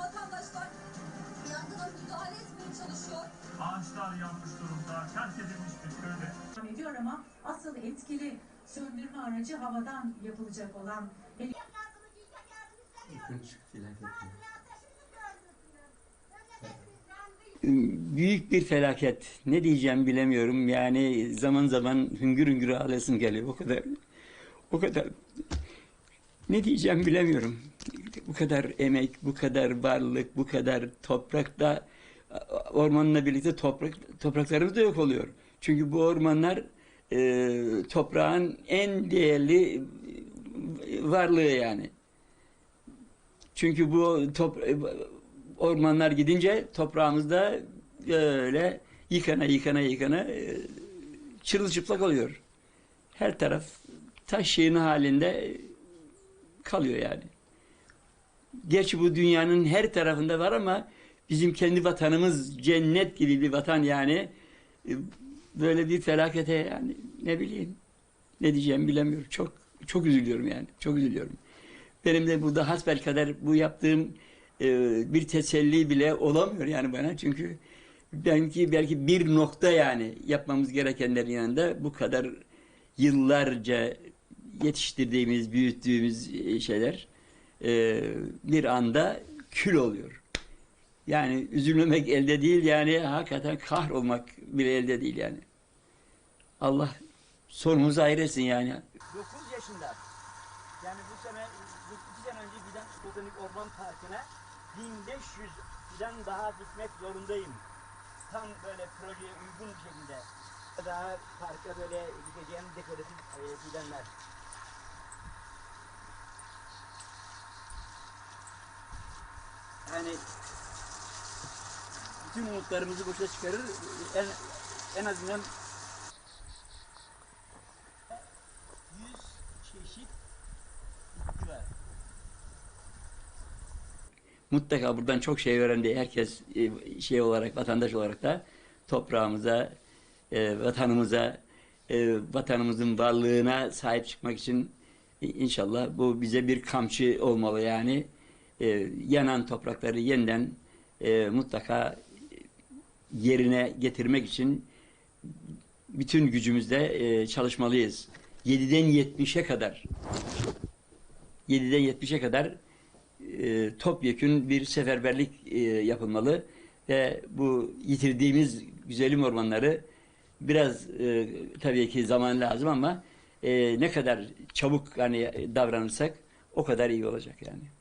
vatandaşlar yangına müdahale etmeye çalışıyor. Ağaçlar yanmış durumda, terk edilmiş bir köyde. Ediyor ama asıl etkili söndürme aracı havadan yapılacak olan ee, Büyük bir felaket. Ne diyeceğim bilemiyorum. Yani zaman zaman hüngür hüngür ağlasım geliyor. O kadar. O kadar. Ne diyeceğim bilemiyorum. Bu kadar emek, bu kadar varlık, bu kadar toprakta ormanla birlikte toprak topraklarımız da yok oluyor. Çünkü bu ormanlar e, toprağın en değerli varlığı yani. Çünkü bu top, ormanlar gidince toprağımızda böyle yıkana yıkana yıkana e, çırılçıplak oluyor. Her taraf taş yığını halinde kalıyor yani. Gerçi bu dünyanın her tarafında var ama bizim kendi vatanımız cennet gibi bir vatan yani. E, Böyle bir felakete yani ne bileyim ne diyeceğimi bilemiyorum. Çok çok üzülüyorum yani. Çok üzülüyorum. Benim de burada hasbelkader bu yaptığım e, bir teselli bile olamıyor yani bana. Çünkü belki belki bir nokta yani yapmamız gerekenlerin yanında bu kadar yıllarca yetiştirdiğimiz, büyüttüğümüz e, şeyler e, bir anda kül oluyor. Yani üzülmemek elde değil yani hakikaten kahrolmak bile elde değil yani. Allah sonumuzu ayırsın yani. 9 yaşında. Yani bu sene, bu iki sene önce giden Botanik Orman Parkı'na 1500'den daha gitmek zorundayım. Tam böyle projeye uygun bir şekilde. Daha parka böyle gideceğim dekoratif e, gidenler. Yani bütün umutlarımızı boşa çıkarır. En, en azından 100 çeşit bitki var. mutlaka buradan çok şey öğrendi. Herkes e, şey olarak, vatandaş olarak da toprağımıza, e, vatanımıza, e, vatanımızın varlığına sahip çıkmak için inşallah bu bize bir kamçı olmalı yani. E, yanan toprakları yeniden e, mutlaka yerine getirmek için bütün gücümüzle e, çalışmalıyız. 7'den 70'e kadar 7'den 70'e kadar e, topyekün bir seferberlik e, yapılmalı ve bu yitirdiğimiz güzelim ormanları biraz e, tabii ki zaman lazım ama e, ne kadar çabuk hani davranırsak o kadar iyi olacak yani.